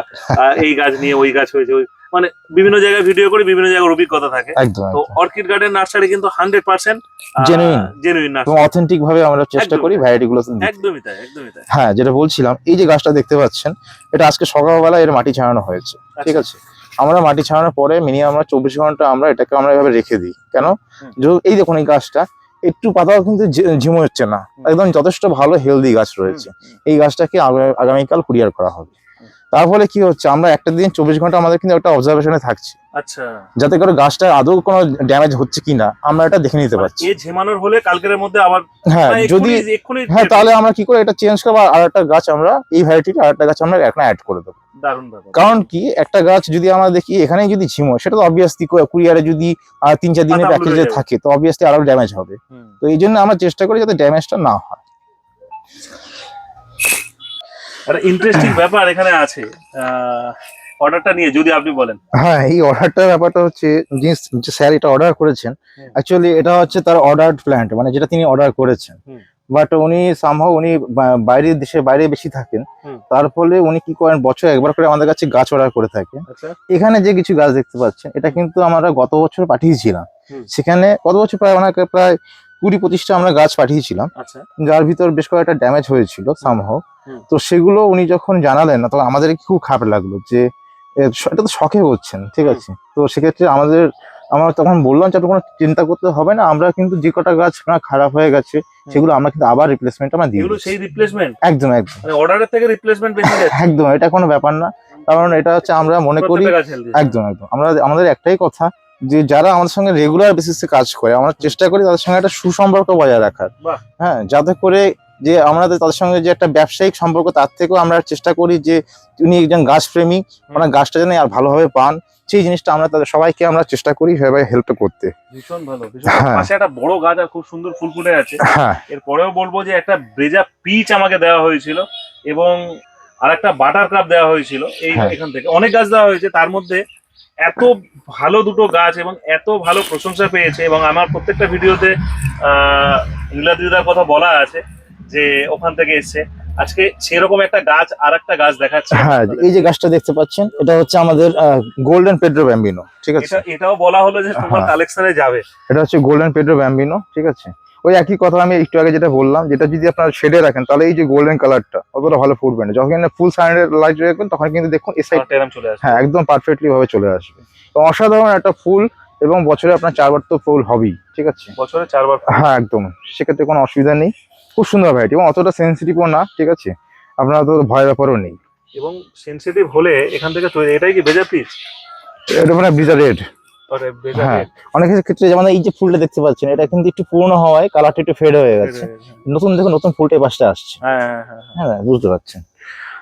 এই গাছ নিয়ে ওই গাছ হয়েছে ওই মানে বিভিন্ন জায়গায় ভিডিও করি বিভিন্ন জায়গায় অভিজ্ঞতা থাকে। তো অর্কিড গার্ডেন নার্সারি কিন্তু hundred percent. Genuine nursery authentic ভাবে আমরা চেষ্টা করি ভ্যারাইটি গুলো একদমই তাই একদমই তাই। হ্যাঁ যেটা বলছিলাম এই যে গাছটা দেখতে পাচ্ছেন এটা আজকে সকালবেলা এর মাটি ছাড়ানো হয়েছে ঠিক আছে? আমরা মাটি ছাড়ানোর পরে মিনিমাম আমরা চব্বিশ ঘণ্টা আমরা এটাকে আমরা এভাবে রেখে দিই কেন? এই দেখুন এই গাছটা একটু পাতাও কিন্তু ঝিমে হচ্ছে না। একদম যথেষ্ট ভালো হেলদি গাছ রয়েছে। এই গাছটাকে আগা- আগামীকাল কুরিয়ার করা হবে। তার ফলে কি হচ্ছে? আমরা একটা দিন চব্বিশ ঘণ্টা আমাদের কিন্তু একটা অবজারভেশনে থাকছি। আচ্ছা। যাতে করে গাছটা আদৌ কোনো ড্যামেজ হচ্ছে কিনা আমরা এটা দেখে নিতে পারছি। এ ঝেমানোর হলে কালকের মধ্যে আবার হ্যাঁ মানে যদি হ্যাঁ তাহলে আমরা কি করে এটা চেঞ্জ করব আর একটা গাছ আমরা এই ভ্যারাইটির আর একটা গাছ আমরা একটা অ্যাড করে দেবো। কারণ কি? একটা গাছ যদি আমরা দেখি এখানে যদি ঝিমো সেটা তো অবভিয়াসলি কুরিয়ারে যদি তিন চার দিনের প্যাকেজে থাকে তো অবভিয়াসলি আরও ড্যামেজ হবে। তো এই জন্য আমরা চেষ্টা করি যাতে ড্যামেজটা না হয়। একটা ইন্টারেস্টিং ব্যাপার এখানে আছে। অর্ডারটা নিয়ে যদি আপনি বলেন। হ্যাঁ এই অর্ডারটার ব্যাপারটা হচ্ছে জিনিস যে স্যার এটা অর্ডার করেছেন অ্যাকচুয়ালি এটা হচ্ছে তার অর্ডার প্ল্যান্ট মানে যেটা তিনি অর্ডার করেছেন। বাট উনি সামহাও উনি বাইরের দেশে বাইরে বেশি থাকেন। তার ফলে উনি কি করেন বছর একবার করে আমাদের কাছে গাছ অর্ডার করে থাকেন। আচ্ছা। এখানে যে কিছু গাছ দেখতে পাচ্ছেন এটা কিন্তু আমরা গত বছর পাঠিয়েছিলাম। সেখানে গত বছর প্রায় ওনাকে প্রায় কুড়ি পঁচিশটা আমরা গাছ পাঠিয়েছিলাম। আচ্ছা। যার ভিতর বেশ কয়েকটা ড্যামেজ হয়েছিল সামহাও। তো সেগুলো উনি যখন জানালেন না তখন আমাদের খুব খারাপ লাগল যে এটা তো শখে করছেন ঠিক আছে? তো সেক্ষেত্রে আমাদের আমরা তখন বললাম যে কোনো চিন্তা করতে হবে না আমরা কিন্তু যে কটা গাছ আপনার খারাপ হয়ে গেছে সেগুলো আমরা কিন্তু আবার রিপ্লেসমেন্ট আমরা এগুলো সেই রিপ্লেসমেন্ট একদম একদম। মানে অর্ডারের থেকে রিপ্লেসমেন্ট বেশি যাচ্ছে। একদম এটা কোনো ব্যাপার না। কারণ এটা হচ্ছে আমরা মনে করি। একদম একদম। আমরা আমাদের একটাই কথা যে যারা আমাদের সঙ্গে রেগুলার বেসিসে কাজ করে আমরা চেষ্টা করি তাদের সঙ্গে একটা সুসম্পর্ক বজায় রাখার। হ্যাঁ যাতে করে যে আমাদের তাদের সঙ্গে যে একটা ব্যবসায়িক সম্পর্ক তার থেকেও আমরা চেষ্টা করি যে উনি একজন গাছপ্রেমী ওনার গাছটা যেন আর ভালোভাবে পান। সেই জিনিসটা আমরা তাদের সবাইকে আমরা চেষ্টা করি সেভাবে হেল্প করতে। ভীষণ ভালো হ্যাঁ। পাশে একটা বড় গাছ আর খুব সুন্দর ফুল ফুটে আছে। হ্যাঁ। এরপরেও বলব যে একটা ব্রেজা পিচ আমাকে দেওয়া হয়েছিল এবং আর একটা বাটার কাপ দেওয়া হয়েছিল এই হ্যাঁ। এখান থেকে। অনেক গাছ দেওয়া হয়েছে তার মধ্যে এত ভালো দুটো গাছ এবং এত ভালো প্রশংসা পেয়েছে এবং আমার প্রত্যেকটা ভিডিওতে আহ নীলাদ্রিদার কথা বলা আছে। যে ওখান থেকে এসছে আজকে সেরকম একটা গাছ আর একটা গাছ দেখাচ্ছে। হ্যাঁ এই যে গাছটা দেখতে পাচ্ছেন এটা হচ্ছে আমাদের গোল্ডেন পেড্রো ব্যাম্বিনো ঠিক আছে? এটাও বলা হলো যে তোমার হ্যাঁ। কালেকশনে যাবে। এটা হচ্ছে গোল্ডেন পেড্রো ব্যাম্বিনো ঠিক আছে? ওই একই কথা আমি একটু আগে যেটা বললাম যেটা যদি আপনার শেডে রাখেন তাহলে এই যে গোল্ডেন কালারটা অতটা ভালো ফুটবে না। যখন ফুল সাইডের লাইট রাখবেন তখন কিন্তু দেখুন এই সাইড চলে আসবে। হ্যাঁ একদম পারফেক্টলি ভাবে চলে আসবে। তো অসাধারণ একটা ফুল এবং বছরে আপনার চারবার তো ফুল হবেই ঠিক আছে? বছরে চারবার হ্যাঁ একদম। সেক্ষেত্রে কোনো অসুবিধা নেই। খুব সুন্দর ভ্যারাইটি এবং অতটা সেন্সিটিভও না ঠিক আছে? আপনার তো ভয় ব্যাপারও নেই। এবং সেনসিটিভ হলে এখান থেকে তৈরি এটাই কি ভেজা পিস এটা মানে ব্রিজা রেড হ্যাঁ। অনেক ক্ষেত্রে যেমন এই যে ফুলটা দেখতে পাচ্ছেন এটা কিন্তু একটু পুরনো হওয়ায় কালারটা একটু ফেড হয়ে গেছে। নতুন দেখুন নতুন ফুলটা এই পাশটা আসছে। হ্যাঁ হ্যাঁ হ্যাঁ হ্যাঁ। হ্যাঁ বুঝতে পারছেন।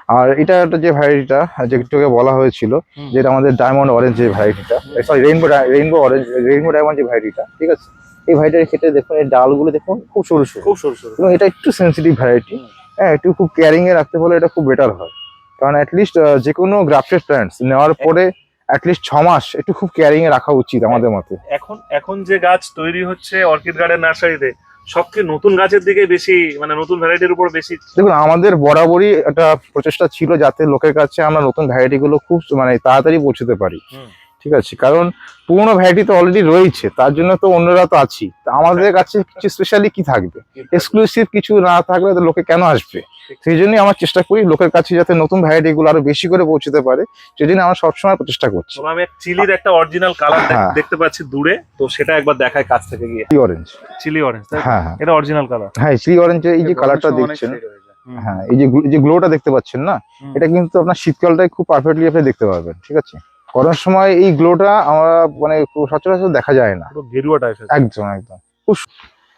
আর এটা একটা যে ভ্যারাইটিটা যে একটু বলা হয়েছিল যেটা আমাদের ডায়মন্ড অরেঞ্জ যে ভ্যারাইটিটা sorry rainbow rainbow orange rainbow diamond যে ভ্যারাইটিটা ঠিক আছে? এই ভ্যারাইটির ক্ষেত্রে দেখুন এই ডালগুলো দেখুন খুব সরু সরু। খুব সরু সরু। এবং এটা একটু সেন্সিটিভ ভ্যারাইটি হ্যাঁ একটু খুব কেয়ারিং এ রাখতে হলে এটা খুব বেটার হয়। কারণ অ্যাটলিস্ট যে কোনো গ্রাফটেড প্ল্যান্টস নেওয়ার পরে অ্যাটলিস্ট ছ মাস একটু খুব কেয়ারিং এ রাখা উচিত আমাদের মতে। এখন এখন যে গাছ তৈরি হচ্ছে অর্কিড গার্ডেন নার্সারিতে সবকে নতুন গাছের দিকে বেশি মানে নতুন ভ্যারাইটির উপর বেশি দেখুন আমাদের বরাবরই একটা প্রচেষ্টা ছিল যাতে লোকের কাছে আমরা নতুন ভ্যারাইটি গুলো খুব মানে তাড়াতাড়ি পৌঁছতে পারি। ঠিক আছে? কারণ পুরোনো ভ্যারাইটি তো অলরেডি রয়েছে তার জন্য তো অন্যরা তো আছি। তা আমাদের কাছে কিছু স্পেশালি কি থাকবে? এক্সক্লুসিভ কিছু না থাকলে তো লোকে কেন আসবে? সেই জন্যই আমার চেষ্টা করি লোকের কাছে যাতে নতুন ভ্যারাইটি গুলো আরও বেশি করে পৌঁছতে পারে সেই জন্য আমরা সবসময় প্রচেষ্টা করছি। আমি চিলির একটা অরিজিনাল কালার হ্যাঁ। দেখতে পাচ্ছি দূরে তো সেটা একবার দেখায় কাছ থেকে গিয়ে। অরেঞ্জ চিলি অরেঞ্জ হ্যাঁ হ্যাঁ। এটা অরিজিনাল কালার হ্যাঁ শ্রী অরেঞ্জ এই যে কালারটা দেখছেন হ্যাঁ এই যে এই যে গ্লোটা দেখতে পাচ্ছেন না এটা কিন্তু আপনার শীতকালটাই খুব পারফেক্টলি আপনি দেখতে পারবেন ঠিক আছে? গরমের সময় এই গ্লোটা আমরা মানে সচরাচর দেখা যায় না। গেরুয়া টাইপের একদম একদম।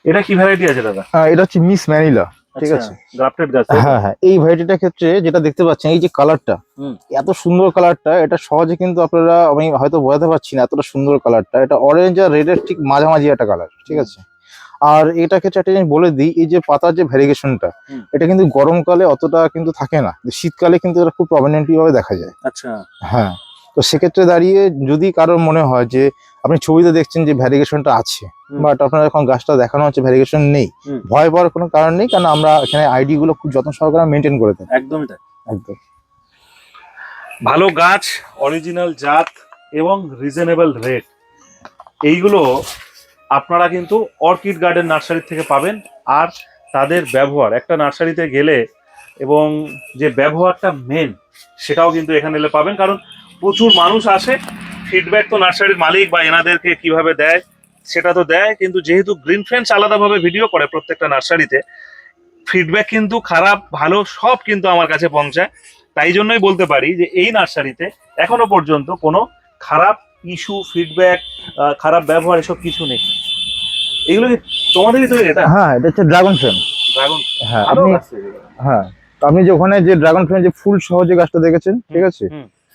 এটা কি ভ্যারাইটি আছে দাদা? আহ, এটা হচ্ছে মিস ম্যানিলা ঠিক আছে? গ্রাফটেড গাছ। হ্যাঁ হ্যাঁ এই ভ্যারাইটিটার ক্ষেত্রে যেটা দেখতে পাচ্ছেন এই যে কালারটা। এত সুন্দর কালারটা এটা সহজে কিন্তু আপনারা আমি হয়তো বোঝাতে পারছি না এতটা সুন্দর কালারটা এটা অরেঞ্জ আর রেড এর ঠিক মাঝামাঝি একটা কালার ঠিক আছে? আর এটা ক্ষেত্রে একটা জিনিস বলে দিই এই যে পাতার যে ভ্যারিগেশনটা। এটা কিন্তু গরমকালে অতটা কিন্তু থাকে না। শীতকালে কিন্তু এটা খুব প্রমিনেন্টলি ভাবে দেখা যায়। আচ্ছা। হ্যাঁ। তো সেক্ষেত্রে দাঁড়িয়ে যদি কারোর মনে হয় যে আপনি ছবিতে দেখছেন যে ভ্যারিগেশনটা আছে বাট আপনার এখন গাছটা দেখানো হচ্ছে ভ্যারিগেশন নেই ভয় পাওয়ার কোনো কারণ নেই কারণ আমরা এখানে আইডি গুলো খুব যত্ন সহকারে মেনটেন করে থাকি। একদমই তাই। একদম। ভালো গাছ অরিজিনাল জাত এবং রিজনেবল রেট এইগুলো আপনারা কিন্তু অর্কিড গার্ডেন নার্সারি থেকে পাবেন আর তাদের ব্যবহার। একটা নার্সারিতে গেলে এবং যে ব্যবহারটা মেন সেটাও কিন্তু এখানে এলে পাবেন। কারণ প্রচুর মানুষ আসে। ফিডব্যাক তো নার্সারির মালিক বা এনাদেরকে কীভাবে দেয় সেটা তো দেয় কিন্তু যেহেতু গ্রিন ফ্রেন্ডস আলাদাভাবে ভিডিও করে প্রত্যেকটা নার্সারিতে ফিডব্যাক কিন্তু খারাপ ভালো সব কিন্তু আমার কাছে পৌঁছায়। তাই জন্যই বলতে পারি যে এই নার্সারিতে এখনও পর্যন্ত কোনো খারাপ ইস্যু ফিডব্যাক খারাপ ব্যবহার এসব কিছু নেই। এগুলো কি তোমাদেরই তৈরি এটা? হ্যাঁ এটা হচ্ছে ড্রাগন ফ্রেম ড্রাগন হ্যাঁ আপনি। হ্যাঁ তো আপনি যে ওখানে যে ড্রাগন ফ্রেম যে ফুল সহজে গাছটা দেখেছেন ঠিক আছে।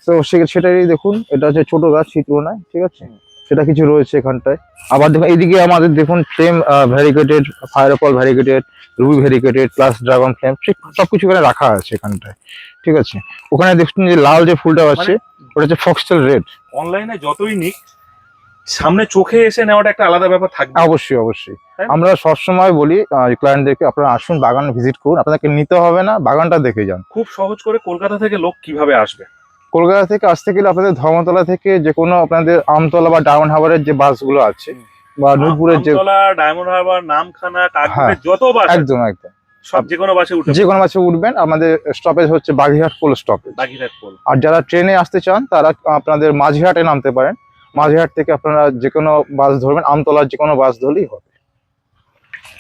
তো সে- সেটাই দেখুন এটা হচ্ছে ছোট গাছ সেই তুলনায় ঠিক আছে? সেটা কিছু রয়েছে এখানটায়। আবার দেখুন এইদিকে আমাদের দেখুন same variegated fire opal variegated ruby variegated plus dragon flame সবকিছু এখানে রাখা আছে এখানটায় ঠিক আছে? ওখানে দেখুন যে লাল যে ফুলটা আছে ওটা হচ্ছে ফক্সটেল রেড অনলাইনে যতই নিক সামনে চোখে এসে নেওয়াটা একটা আলাদা ব্যাপার থাকবে। অবশ্যই অবশ্যই। আমরা সবসময় বলি ক্লায়েন্টদেরকে আপনারা আসুন বাগান ভিজিট করুন আপনাদেরকে নিতে হবে না বাগানটা দেখে যান। খুব সহজ করে কলকাতা থেকে লোক কীভাবে আসবে? কলকাতা থেকে আসতে গেলে আপনাদের ধর্মতলা থেকে যে কোনো আপনাদের আমতলা বা ডায়মন্ড হারবারের যে বাসগুলো আছে বা নূরপুরের যে ডায়মন্ড হারবার নামখানা কাকদ্বীপের যত বাস একদম একদম। সব যে কোনো বাসে উঠে যে কোনো বাসে উঠবেন। আমাদের স্টপেজ হচ্ছে বাগিরহাট পোল স্টপেজ আর যারা ট্রেনে আসতে চান তারা আপনাদের মাঝিহাটে নামতে পারেন। মাঝেরহাট থেকে আপনারা যে কোনো বাস ধরবেন আমতলার যে কোনো বাস ধরলেই হবে।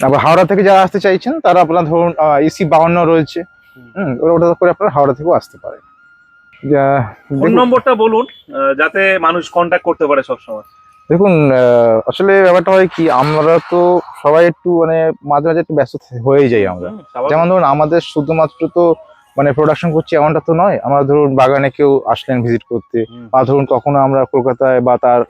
তারপর হাওড়া থেকে যারা আসতে চাইছেন তারা আপনার ধরুন এসি বাউন্ন রয়েছে। হুম ওটা করে আপনারা হাওড়া থেকেও আসতে পারেন। ফোন নম্বরটা বলুন যাতে মানুষ কন্ট্যাক্ট করতে পারে সবসময়। দেখুন আহ, আসলে ব্যাপারটা হয় কি আমরা তো সবাই একটু মানে মাঝে মাঝে একটু ব্যস্ত হয়ে যাই আমরা। যেমন ধরুন আমাদের শুধুমাত্র তো মানে প্রোডাকশন করছি এমনটা তো নয়। আমরা ধরুন বাগানে কেউ আসলেন ভিজিট করতে বা ধরুন কখনো আমরা কলকাতায় বা তার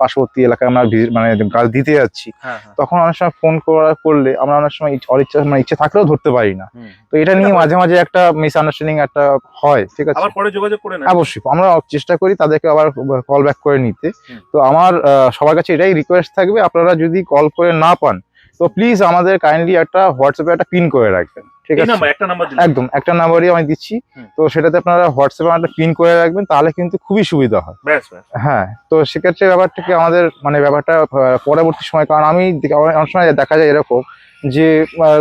পার্শ্ববর্তী এলাকায় আমরা ভিজিট মানে গাছ দিতে যাচ্ছি হ্যাঁ, হ্যাঁ। তখন অনেক সময় ফোন করা করলে আমরা অনেক সময় অনিচ্ছা মানে ইচ্ছে থাকলেও ধরতে পারি না। তো এটা নিয়ে মাঝে মাঝে একটা মিসআন্ডারস্ট্যান্ডিং একটা হয় ঠিক আছে? পরে যোগাযোগ করে নেন। অবশ্যই। আমরা চেষ্টা করি তাদেরকে আবার কল ব্যাক করে নিতে। তো আমার সবার কাছে এটাই রিকোয়েস্ট থাকবে আপনারা যদি কল করে না পান তো প্লিজ আমাদের কাইন্ডলি একটা হোয়াটসঅ্যাপে একটা পিন করে রাখবেন ঠিক আছে? একটা নাম্বার একদম একটা নাম্বারই আমি দিচ্ছি। তো সেটাতে আপনারা হোয়াটসঅ্যাপে একটা পিন করে রাখবেন তাহলে কিন্তু খুবই সুবিধা হয়। হ্যাঁ তো সেক্ষেত্রে ব্যাপারটাকে আমাদের মানে ব্যাপারটা পরবর্তী সময় কারণ আমি অনেক সময় দেখা যায় এরকম যে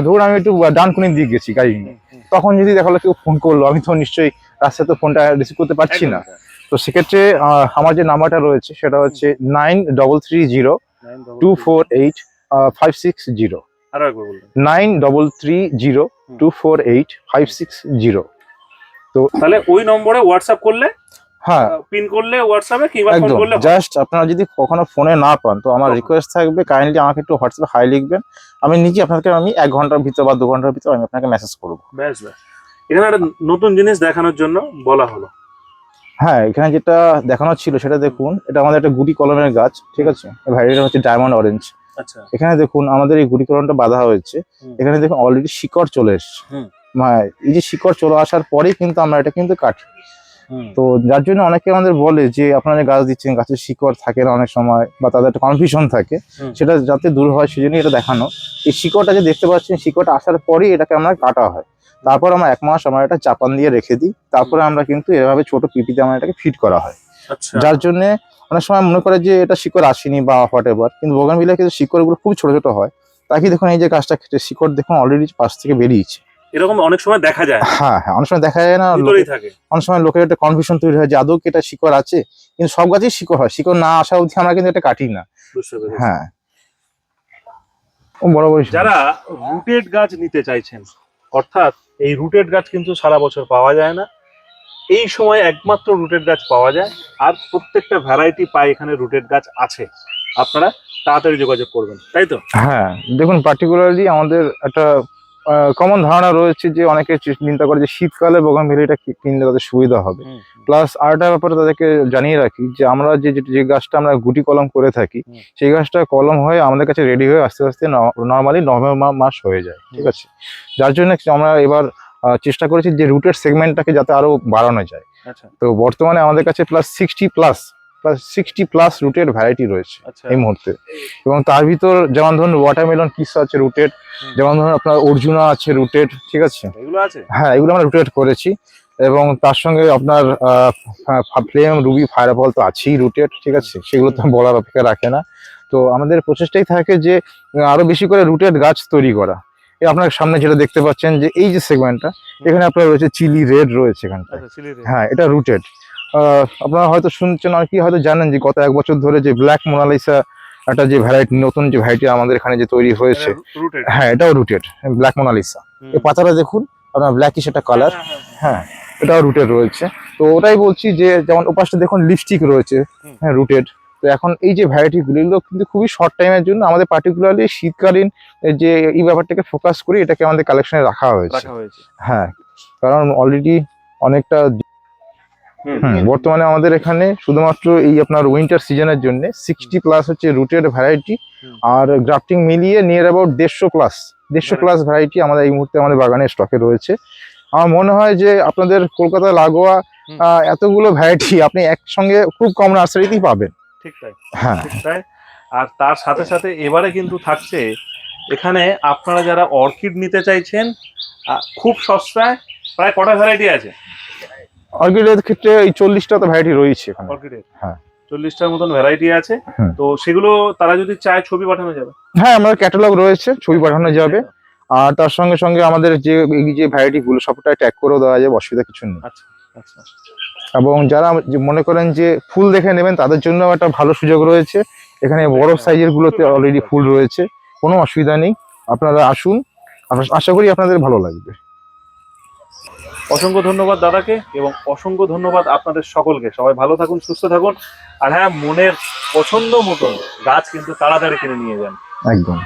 ধরুন আমি একটু ডানকুনির দিক গেছি গাড়ি নিয়ে। তখন যদি দেখা হলো কেউ ফোন করল আমি তো নিশ্চয়ই রাস্তায় তো ফোনটা রিসিভ করতে পারছি না। তো সেক্ষেত্রে আমার যে নাম্বারটা রয়েছে সেটা হচ্ছে nine double three zero two four eight five six zero nine double three zero two four eight five six zero তাহলে ওই নম্বরে হোয়াটসঅ্যাপ করলে হ্যাঁ। পিন করলে হোয়াটসঅ্যাপে কিংবা ফোন করলে জাস্ট আপনারা যদি কখনো ফোনে না পান তো আমার রিকোয়েস্ট থাকবে কাইন্ডলি আমাকে একটু হোয়াটসঅ্যাপে হাই লিখবেন। আমি নিজে আপনাকে আমি এক ঘণ্টার ভিতর বা দু ঘণ্টার ভিতর আমি আপনাকে মেসেজ করব। ব্যাস ব্যাস। এখানে একটা নতুন জিনিস দেখানোর জন্য বলা হলো। হ্যাঁ এখানে যেটা দেখানো ছিল সেটা দেখুন। এটা আমাদের একটা গুটি কলমের গাছ ঠিক আছে? ভ্যারাইটিটা হচ্ছে ডায়মন্ড অরেঞ্জ এখানে দেখুন আমাদের এই গুটি কলমটা বাঁধা হয়েছে। এখানে দেখুন অলরেডি শিকড় চলে এসছে। মানে এই যে শিকড় চলে আসার পরেই কিন্তু আমরা এটা কিন্তু কাটি। তো যার জন্য অনেকে আমাদের বলে যে আপনারা গাছ দিচ্ছেন গাছের শিকড় থাকে না অনেক সময় বা তাদের একটা কনফিউশন থাকে সেটা যাতে দূর হয় সেজন্য এটা দেখানো। এই শিকড়টা যে দেখতে পাচ্ছেন শিকড়টা আসার পরেই এটাকে আমরা কাটা হয়। তারপর আমরা এক মাস আমরা এটা চাপান দিয়ে রেখে দিই। তারপরে আমরা কিন্তু এভাবে ছোট পিপিতে আমরা এটাকে ফিট করা হয়। আচ্ছা। যার জন্য অনেক সময় মনে করে যে এটা শিকড় আসেনি বা হোয়াট এভার কিন্তু বোগানভিলা কিন্তু শিকড়গুলো খুব ছোট ছোট হয়। তাকে দেখুন এই যে গাছটা কেটে শিকড় দেখুন অলরেডি পাশ থেকে বেরিয়েছে। এরকম অনেক সময় দেখা যায়। হ্যাঁ হ্যাঁ অনেক সময় দেখা যায় না অনেক সময় লোকের একটা কনফিউশন তৈরি হয় যে আদৌ এটা শিকড় আছে? কিন্তু সব গাছেই শিকড় হয়। শিকড় না আসা অবধি আমরা কিন্তু এটা কাটি না। হ্যাঁ। বড় বড় যারা রুটেড গাছ নিতে চাইছেন অর্থাৎ এই রুটেড গাছ কিন্তু সারা বছর পাওয়া যায় না এই সময় একমাত্র রুটের গাছ পাওয়া যায় আর প্রত্যেকটা ভ্যারাইটি পাই এখানে রুটের গাছ আছে। আপনারা তাড়াতাড়ি যোগাযোগ করবেন তাই তো? হ্যাঁ দেখুন পার্টিকুলারলি আমাদের একটা কমন ধারণা রয়েছে যে অনেকে চিন্তা করে যে শীতকালে বোগানভিলিটা কিনলে তাদের সুবিধা হবে। প্লাস আরেকটা ব্যাপারে তাদেরকে জানিয়ে রাখি যে আমরা যে যে- গাছটা আমরা গুটি কলম করে থাকি সেই গাছটা কলম হয়ে আমাদের কাছে রেডি হয়ে আস্তে আস্তে নর্মালি নভেম্বর মাস হয়ে যায় ঠিক আছে? যার জন্য আমরা এবার চেষ্টা করেছি যে রুটের সেগমেন্টটাকে যাতে আরও বাড়ানো যায়। আচ্ছা। তো বর্তমানে আমাদের কাছে plus sixty plus plus sixty plus রুটের ভ্যারাইটি রয়েছে আচ্ছা। এই মুহূর্তে। এবং তার ভিতর যেমন ধরুন ওয়াটারমেলন কিস আছে রুটেড যেমন ধরুন আপনার অর্জুনা আছে রুটেড ঠিক আছে? হ্যাঁ এগুলো আমরা রুটেড করেছি। এবং তার সঙ্গে আপনার ফ্লেম রুবি ফায়ারবল তো আছেই রুটেড ঠিক আছে? সেগুলো তো বলার অপেক্ষা রাখে না। তো আমাদের প্রচেষ্টাই থাকে যে আহ, আরও বেশি করে রুটেড গাছ তৈরি করা। আপনার সামনে যেটা দেখতে পাচ্ছেন যে এই যে সেগমেন্টটা এখানে আপনার রয়েছে চিলি রেড রয়েছে এখানটা আচ্ছা হ্যাঁ এটা রুটেড আপনারা হয়তো শুনছেন আর কি হয়তো জানেন যে গত এক বছর ধরে যে ব্ল্যাক মোনালিসা একটা যে ভ্যারাইটি নতুন যে ভ্যারাইটি আমাদের এখানে যে তৈরি হয়েছে হ্যাঁ এটাও রুটেড ব্ল্যাক মোনালিসা এই পাতাটা দেখুন আপনার ব্ল্যাকিশ একটা কালার হ্যাঁ এটাও রুটেড রয়েছে। তো ওটাই বলছি যে যেমন ওপাশটা দেখুন লিপস্টিক রয়েছে। হ্যাঁ রুটেড তো এখন এই যে ভ্যারাইটি গুলো এগুলো কিন্তু খুবই শর্ট টাইমের জন্য আমাদের পার্টিকুলারলি শীতকালীন যে এই ব্যাপারটাকে ফোকাস করে এটাকে আমাদের কালেকশনে রাখা হয়েছে। রাখা হয়েছে। হ্যাঁ কারণ অলরেডি অনেকটা বর্তমানে আমাদের এখানে শুধুমাত্র এই আপনার উইন্টার সিজনের জন্য সিক্সটি প্লাস হচ্ছে রুটের ভ্যারাইটি আর গ্রাফটিং মিলিয়ে নিয়ার অ্যাবাউট দেড়শো প্লাস দেড়শো. প্লাস ভ্যারাইটি আমাদের এই মুহূর্তে আমাদের বাগানে স্টকে রয়েছে। আমার মনে হয় যে আপনাদের কলকাতা লাগোয়া এতগুলো ভ্যারাইটি আপনি একসঙ্গে খুব কম নার্সারিতেই পাবেন। ঠিক তাই? হ্যাঁ। ঠিক তাই? আর তার সাথে সাথে এবারে কিন্তু থাকছে এখানে আপনারা যারা অর্কিড নিতে চাইছেন খুব সস্তায় প্রায় কটা ভ্যারাইটি আছে? অর্কিডের ক্ষেত্রে এই চল্লিশটা তো ভ্যারাইটি রয়েছে এখানে। অর্কিডের? হ্যাঁ। চল্লিশটার মতন ভ্যারাইটি আছে। তো সেগুলো তারা যদি চায় ছবি পাঠানো যাবে? হ্যাঁ আমার ক্যাটালগ রয়েছে ছবি পাঠানো যাবে। আর তার সঙ্গে সঙ্গে আমাদের যে এই যে ভ্যারাইটি গুলো সবটাই ট্যাগ করেও দেওয়া যাবে অসুবিধা কিছু নেই। আচ্ছা আচ্ছা। এবং যারা মনে করেন যে ফুল দেখে নেবেন তাদের জন্য একটা ভালো সুযোগ রয়েছে। এখানে বড় সাইজের গুলোতে অলরেডি ফুল রয়েছে কোনো অসুবিধা নেই। আপনারা আসুন আশা- আশা করি আপনাদের ভালো লাগবে। অসংখ্য ধন্যবাদ দাদাকে এবং অসংখ্য ধন্যবাদ আপনাদের সকলকে। সবাই ভালো থাকুন সুস্থ থাকুন। আর হ্যাঁ মনের পছন্দ মতন গাছ কিন্তু তাড়াতাড়ি কিনে নিয়ে যান। একদম।